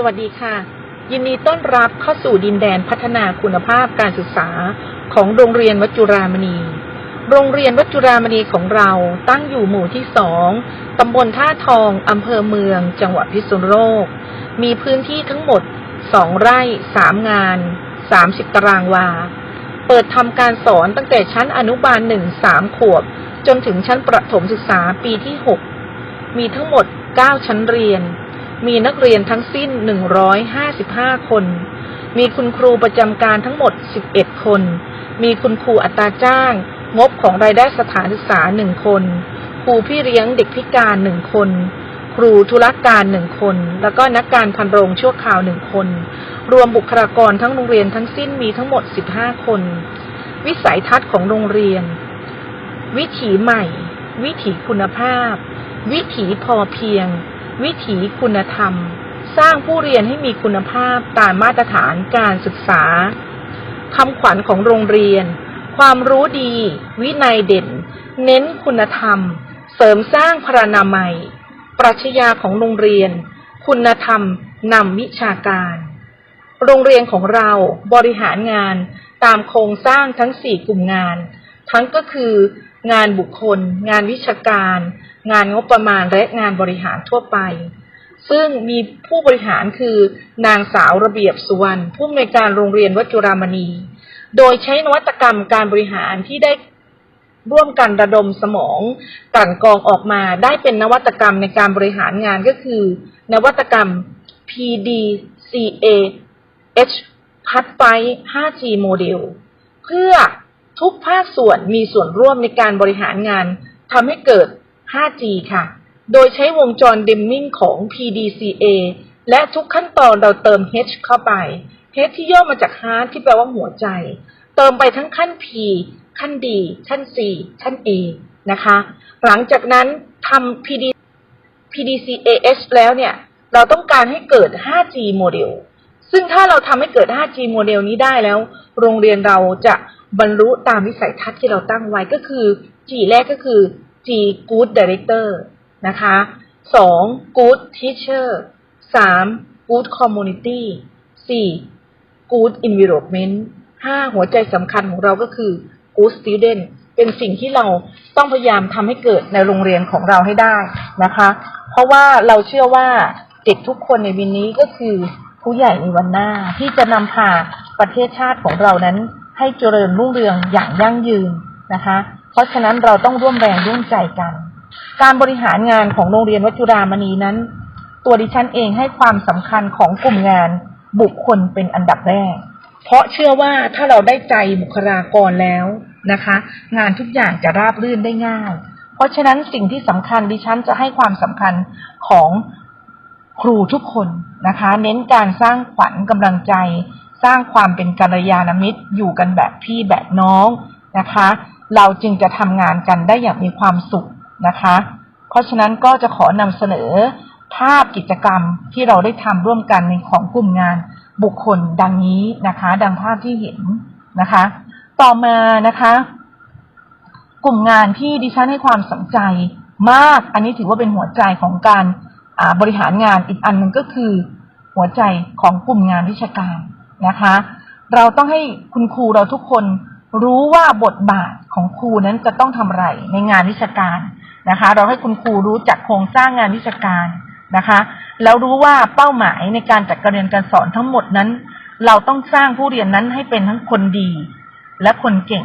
สวัสดีค่ะ ยินดีต้อนรับเข้าสู่ดินแดนพัฒนาคุณภาพการศึกษาของโรงเรียนวัจุรามณี โรงเรียนวัจุรามณีของเราตั้งอยู่หมู่ที่สองตำบลท่าทองอำเภอเมือง จังหวัดพิษณุโลก มีพื้นที่ทั้งหมดสองไร่สามงานสามสิบตารางวา เปิดทำการสอนตั้งแต่ชั้นอนุบาลหนึ่งสามขวบ จนถึงชั้นประถมศึกษาปีที่หกมีทั้งหมด9ชั้นเรียน มีนักเรียนทั้งสิ้น 155 คน มีคุณครูประจำการทั้งหมด 11 คน มีคุณครูอัตราจ้าง งบของรายได้สถานศึกษา 1 คน ครูพี่เลี้ยงเด็กพิการ 1 คน ครูธุรการ 1 คน แล้วก็นักการพันโรงชั่วคราว 1 คน รวมบุคลากรทั้งโรงเรียนทั้งสิ้นมีทั้งหมด 15 คน วิสัยทัศน์ของโรงเรียน วิถีใหม่ วิถีคุณภาพ วิถีพอเพียง วิถีคุณธรรม สร้างผู้เรียนให้มีคุณภาพตามมาตรฐานการศึกษาคำขวัญของโรงเรียน ความรู้ดี วินัยเด่น เน้นคุณธรรม เสริมสร้างพรณนามัย ปรัชญาของโรงเรียน คุณธรรมนำวิชาการ โรงเรียนของเราบริหารงานตามโครงสร้างทั้ง4กลุ่มงาน ทั้งก็คืองานบุคคล งานวิชาการ งานงบประมาณและงานบริหารทั่วไป ซึ่งมีผู้บริหารคือนางสาวระเบียบสุวรรณผู้อำนวยการโรงเรียนวัจุรามณี โดยใช้นวัตกรรมการบริหารที่ได้ร่วมกันระดมสมองกลั่นกรองออกมาได้เป็นนวัตกรรมในการบริหารงานก็คือ นวัตกรรม PDCA H พัดไป 5G โมเดล เพื่อ ทุกภาคส่วนมีส่วนร่วมในการบริหารงานทำให้เกิด 5G ค่ะ โดยใช้วงจรเดมมิงของ PDCA และทุกขั้นตอนเราเติม H เข้าไป H ที่ย่อมาจาก Heart ที่แปลว่าหัวใจ เติมไปทั้งขั้น P ขั้น D ขั้น C ขั้น A นะคะ หลังจากนั้นทำ PD PDCAS แล้วเนี่ย เราต้องการให้เกิด 5G โมเดล ซึ่งถ้าเราทำให้เกิด 5G โมเดลนี้ได้แล้ว โรงเรียนเราจะ บรรลุตามวิสัยทัศน์ที่เราตั้งไว้ก็คือ G แรกก็คือ G Good Director นะคะ 2 Good Teacher 3 Good Community 4 Good Environment 5 หัวใจสำคัญของเราก็คือ Good Student เป็นสิ่งที่เราต้องพยายามทำให้เกิดในโรงเรียนของเราให้ได้นะคะ เพราะว่าเราเชื่อว่าเด็กทุกคนในวินนี้ก็คือผู้ใหญ่ในวันหน้าที่จะนำพาประเทศชาติของเรานั้น ให้เจริญรุ่งเรืองอย่างยั่งยืนนะคะ เพราะฉะนั้นเราต้องร่วมแรงร่วมใจกัน การบริหารงานของโรงเรียนวัจุรามณีนั้น ตัวดิฉันเองให้ความสำคัญของกลุ่มงานบุคคลเป็นอันดับแรก เพราะเชื่อว่าถ้าเราได้ใจบุคลากรแล้วนะคะ งานทุกอย่างจะราบรื่นได้ง่าย เพราะฉะนั้นสิ่งที่สำคัญดิฉันจะให้ความสำคัญของครูทุกคนนะคะ เน้นการสร้างขวัญกำลังใจ สร้างความเป็นกัลยาณมิตรอยู่กันแบบพี่แบบน้องนะคะ เราจึงจะทำงานกันได้อย่างมีความสุขนะคะ เพราะฉะนั้นก็จะขอนำเสนอภาพกิจกรรมที่เราได้ทำร่วมกันในของกลุ่มงานบุคคลดังนี้นะคะ ดังภาพที่เห็นนะคะ ต่อมานะคะ กลุ่มงานที่ดิฉันให้ความสนใจมาก อันนี้ถือว่าเป็นหัวใจของการบริหารงานอีกอันหนึ่งก็คือ หัวใจของกลุ่มงานวิชาการ นะคะ เราต้องให้คุณครูเราทุกคนรู้ว่าบทบาทของครูนั้นจะต้องทำอะไรในงานวิชาการนะคะ เราให้คุณครูรู้จักโครงสร้างงานวิชาการนะคะแล้วรู้ว่าเป้าหมายในการจัดการเรียนการสอนทั้งหมดนั้น เราต้องสร้างผู้เรียนนั้นให้เป็นทั้งคนดี และคนเก่ง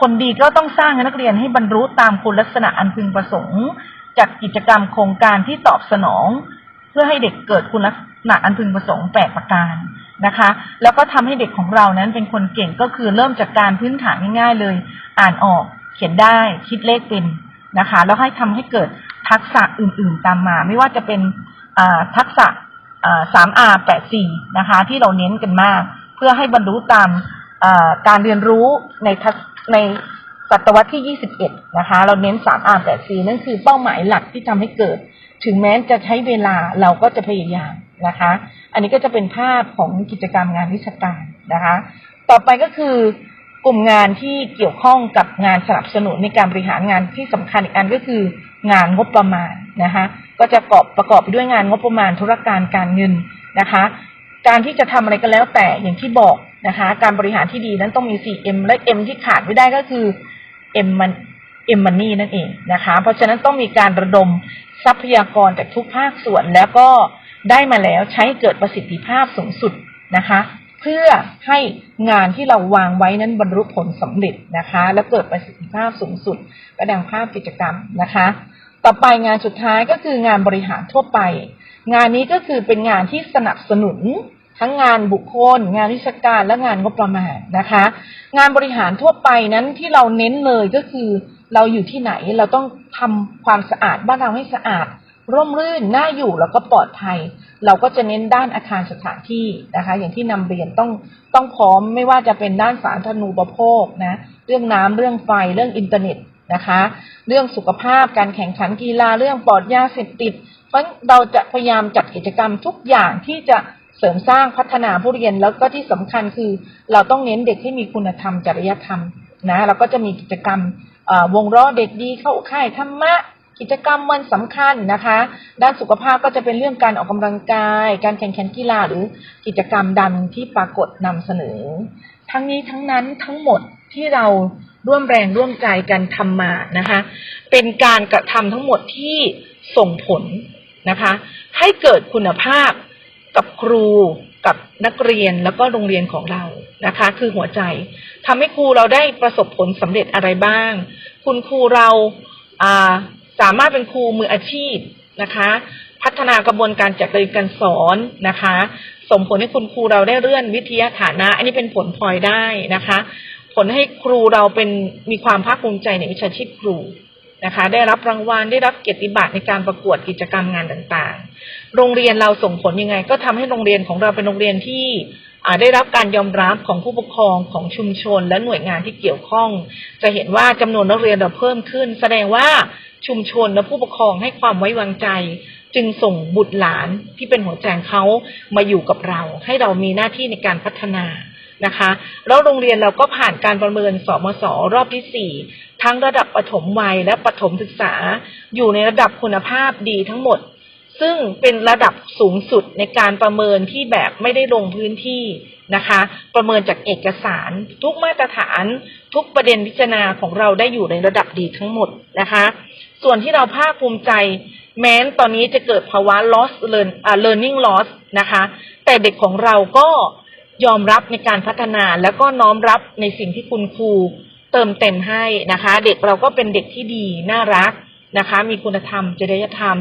คนดีก็ต้องสร้างให้นักเรียนให้บรรลุตามคุณลักษณะอันพึงประสงค์จัดกิจกรรมโครงการที่ตอบสนอง เพื่อให้เด็กเกิดคุณลักษณะอันพึงประสงค์แปดประการ นะคะ แล้วก็ทำให้เด็กของเรานั้นเป็นคนเก่งก็คือเริ่มจากการพื้นฐานง่ายๆเลย อ่านออกเขียนได้คิดเลขเป็นนะคะ แล้วให้ทำให้เกิดทักษะอื่นๆตามมา ไม่ว่าจะเป็นทักษะสามอาแปดสี่นะคะ ที่เราเน้นกันมาก เพื่อให้บรรลุตามการเรียนรู้ในในศตวรรษที่ 21 นะคะ เราเน้น3 R 8 C นั่นคือเป้าหมายหลักที่ทำให้เกิด ถึงแม้จะใช้เวลาเราก็จะพยายาม นะคะ อันนี้ก็จะเป็นภาพของกิจกรรมงานวิชาการนะคะ ต่อไปก็คือกลุ่มงานที่เกี่ยวข้องกับงานสนับสนุนในการบริหารงานที่สำคัญอีกอันก็คืองานงบประมาณนะคะ ก็จะประกอบประกอบไปด้วยงานงบประมาณธุรการการเงินนะคะ การที่จะทำอะไรก็แล้วแต่อย่างที่บอกนะคะ การบริหารที่ดีนั้นต้องมี 4M และ M ที่ขาดไม่ได้ก็คือ M มัน M money นั่นเองนะคะ เพราะฉะนั้นต้องมีการระดมทรัพยากรจากทุกภาคส่วนแล้วก็ ได้มาแล้วใช้เกิดประสิทธิภาพสูงสุดนะคะ เพื่อให้งานที่เราวางไว้นั้นบรรลุผลสำเร็จนะคะ และเกิดประสิทธิภาพสูงสุดกระดังภาพกิจกรรมนะคะ ต่อไปงานสุดท้ายก็คืองานบริหารทั่วไป งานนี้ก็คือเป็นงานที่สนับสนุนทั้งงานบุคคล งานวิชาการและงานงบประมาณนะคะ งานบริหารทั่วไปนั้นที่เราเน้นเลยก็คือ เราอยู่ที่ไหนเราต้องทำความสะอาดบ้านเราให้สะอาด ร่มรื่นน่าอยู่แล้วก็ปลอดภัย เราก็จะเน้นด้านอาคารสถานที่นะคะ อย่างที่นำเรียนต้องต้องพร้อมไม่ว่าจะเป็นด้านสาธารณูปโภคนะเรื่องน้ำเรื่องไฟเรื่องอินเทอร์เน็ตนะคะ เรื่องสุขภาพการแข่งขันกีฬาเรื่องปลอดยาเสพติด เพราะเราจะพยายามจัดกิจกรรมทุกอย่างที่จะเสริมสร้างพัฒนาผู้เรียนแล้วก็ที่สำคัญคือ เราต้องเน้นเด็กให้มีคุณธรรมจริยธรรมนะเราก็จะมีกิจกรรมวงล้อเด็กดีเข้าค่ายธรรมะ กิจกรรมวันสำคัญนะคะ ด้านสุขภาพก็จะเป็นเรื่องการออกกำลังกาย การแข่งขันกีฬาหรือกิจกรรมดังที่ปรากฏนำเสนอ ทั้งนี้ทั้งนั้นทั้งหมดที่เราร่วมแรงร่วมใจกันทำมานะคะ เป็นการกระทำทั้งหมดที่ส่งผลนะคะ ให้เกิดคุณภาพกับครูกับนักเรียนแล้วก็โรงเรียนของเรานะคะ คือหัวใจทำให้ครูเราได้ประสบผลสำเร็จอะไรบ้าง คุณครูเราอ่า สามารถเป็นครูมืออาชีพนะคะ พัฒนากระบวนการจัดเรียนการสอนนะคะ ส่งผลให้คุณครูเราได้เลื่อนวิทยาฐานะ อันนี้เป็นผลพลอยได้นะคะ ผลให้ครูเราเป็นมีความภาคภูมิใจในวิชาชีพครูนะคะ ได้รับรางวัลได้รับเกียรติบัตรในการประกวดกิจกรรมงานต่างๆ โรงเรียนเราส่งผลยังไง ก็ทำให้โรงเรียนของเราเป็นโรงเรียนที่ ได้รับการยอมรับของผู้ปกครองของชุมชน และหน่วยงานที่เกี่ยวข้อง จะเห็นว่าจำนวนนักเรียนเราเพิ่มขึ้น แสดงว่าชุมชนและผู้ปกครองให้ความไว้วางใจ จึงส่งบุตรหลานที่เป็นหัวใจงเขามาอยู่กับเรา ให้เรามีหน้าที่ในการพัฒนานะคะแล้วโรงเรียนเราก็ผ่านการประเมินสมสรอบที่สี่ทั้งระดับปฐมวัยและปฐมศึกษา อยู่ในระดับคุณภาพดีทั้งหมด ซึ่งเป็นระดับสูงสุดในการประเมินที่แบบไม่ได้ลงพื้นที่นะคะ ประเมินจากเอกสารทุกมาตรฐานทุกประเด็นพิจารณาของเราได้อยู่ในระดับดีทั้งหมดนะคะ ส่วนที่เราภาคภูมิใจ แม้นตอนนี้จะเกิดภาวะ loss learn learning loss นะคะ แต่เด็กของเราก็ยอมรับในการพัฒนาแล้วก็น้อมรับในสิ่งที่คุณครูเติมเต็มให้นะคะ เด็กเราก็เป็นเด็กที่ดีน่ารักนะคะ มีคุณธรรมจริยธรรม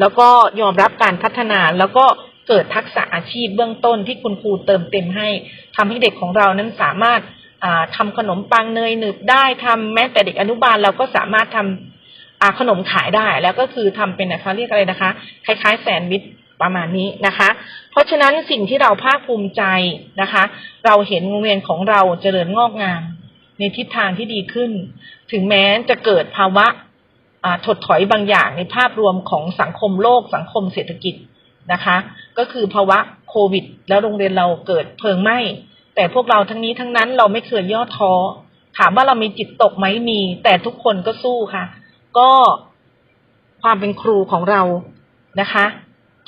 แล้วก็ยอมรับการพัฒนาแล้วก็เกิดทักษะอาชีพเบื้องต้นที่คุณครูเติมเต็มให้ทำให้เด็กของเรานั้นสามารถอ่าทำขนมปังเนยหนึบได้ทำแม้แต่เด็กอนุบาลเราก็สามารถทำอ่าขนมขายได้ แล้วก็คือทำเป็นนะคะเรียกอะไรนะคะ คล้ายๆแซนด์วิชประมาณนี้นะคะ เพราะฉะนั้นสิ่งที่เราภาคภูมิใจนะคะ เราเห็นโรงเรียนของเราเจริญงอกงามในทิศทางที่ดีขึ้น ถึงแม้จะเกิดภาวะ ถดถอยบางอย่างในภาพรวมของสังคมโลกสังคมเศรษฐกิจนะคะ ก็คือภาวะโควิด แล้วโรงเรียนเราเกิดเพลิงไหม้แต่พวกเราทั้งนี้ทั้งนั้นเราไม่เคยย่อท้อถามว่าเรามีจิตตกไหมมี แต่ทุกคนก็สู้ค่ะ ก็ความเป็นครูของเรานะคะ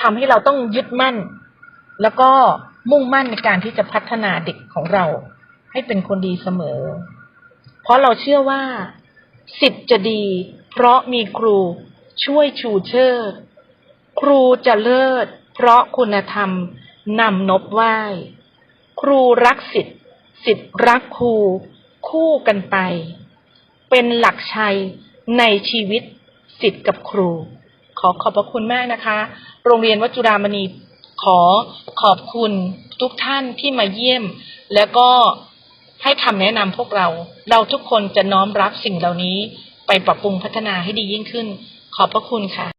ทำให้เราต้องยึดมั่น แล้วก็มุ่งมั่นในการที่จะพัฒนาเด็กของเรา ให้เป็นคนดีเสมอ เพราะเราเชื่อว่าสิทธิ์จะดี เพราะมีครูช่วยชูเชิด ครูจะเลิศ เพราะคุณธรรมนำนบไหว้ ครูรักสิทธิ์สิทธิ์รักครู คู่กันไป เป็นหลักชัยในชีวิตสิทธิ์กับครู ขอขอบพระคุณมากนะคะ โรงเรียนวัจุฬามณีขอขอบคุณทุกท่านที่มาเยี่ยม แล้วก็ให้คำแนะนำพวกเรา เราทุกคนจะน้อมรับสิ่งเหล่านี้ ไปปรับปรุงพัฒนาให้ดียิ่งขึ้น ขอบพระคุณค่ะ